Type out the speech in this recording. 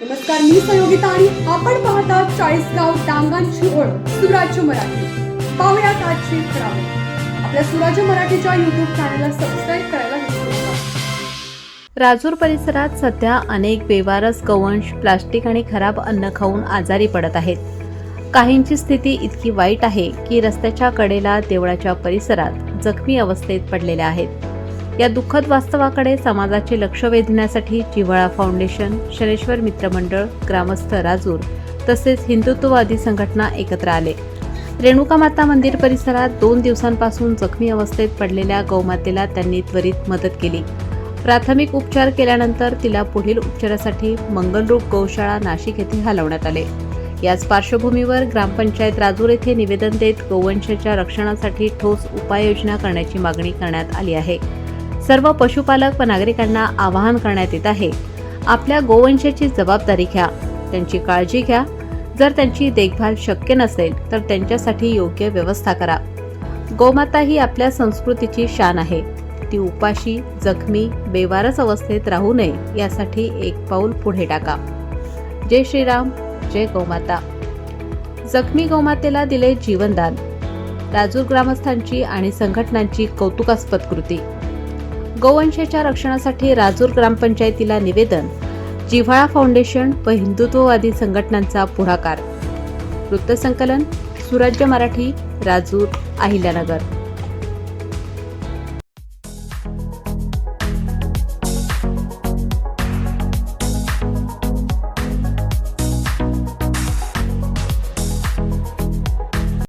नमस्कार मी संयोगिता आणि आपण पाहता चाळीसगाव डांगांची ओळख सुराज्य मराठी. पाहुयात आजची खराब आपल्या सुराज्य मराठीच्या युट्यूब चॅनलला सबस्क्राईब करायला विसरू नका. राजूर परिसरात सध्या अनेक बेवारस गवंश प्लास्टिक आणि खराब अन्न खाऊन आजारी पडत आहेत. काहींची स्थिती इतकी वाईट आहे की रस्त्याच्या कडेला देवळाच्या परिसरात जखमी अवस्थेत पडलेल्या आहेत. या दुःखद वास्तवाकडे समाजाचे लक्ष वेधण्यासाठी जिव्हाळा फाउंडेशन शनेश्वर मित्रमंडळ ग्रामस्थ राजूर तसेच हिंदुत्ववादी संघटना एकत्र आले. रेणुका माता मंदिर परिसरात दोन दिवसांपासून जखमी अवस्थेत पडलेल्या गौमातेला त्यांनी त्वरित मदत केली. प्राथमिक उपचार केल्यानंतर तिला पुढील उपचारासाठी मंगलरूप गौशाळा नाशिक येथे हलवण्यात आले. याच पार्श्वभूमीवर ग्रामपंचायत राजूर येथे निवेदन देत गोवंशाच्या रक्षणासाठी ठोस उपाययोजना करण्याची मागणी करण्यात आली आहे. सर्व पशुपालक व नागरिकांना आवाहन करण्यात येत आहे. आपल्या गोवंशाची जबाबदारी घ्या. त्यांची काळजी घ्या. जर त्यांची देखभाल शक्य नसेल तर त्यांच्यासाठी योग्य व्यवस्था करा. गोमाता ही आपल्या संस्कृतीची शान आहे. ती उपाशी जखमी बेवारस अवस्थेत राहू नये यासाठी एक पाऊल पुढे टाका. जय श्रीराम जय गोमाता. जखमी गोमातेला दिले जीवनदान. राजूर ग्रामस्थांची आणि संघटनांची कौतुकास्पद कृती. गोवंशाच्या रक्षणासाठी राजूर ग्रामपंचायतीला निवेदन जिव्हाळा फाउंडेशन व हिंदुत्ववादी संघटनांचा पुढाकार. वृत्तसंकलन सुराज्य मराठी राजूर अहिल्यानगर.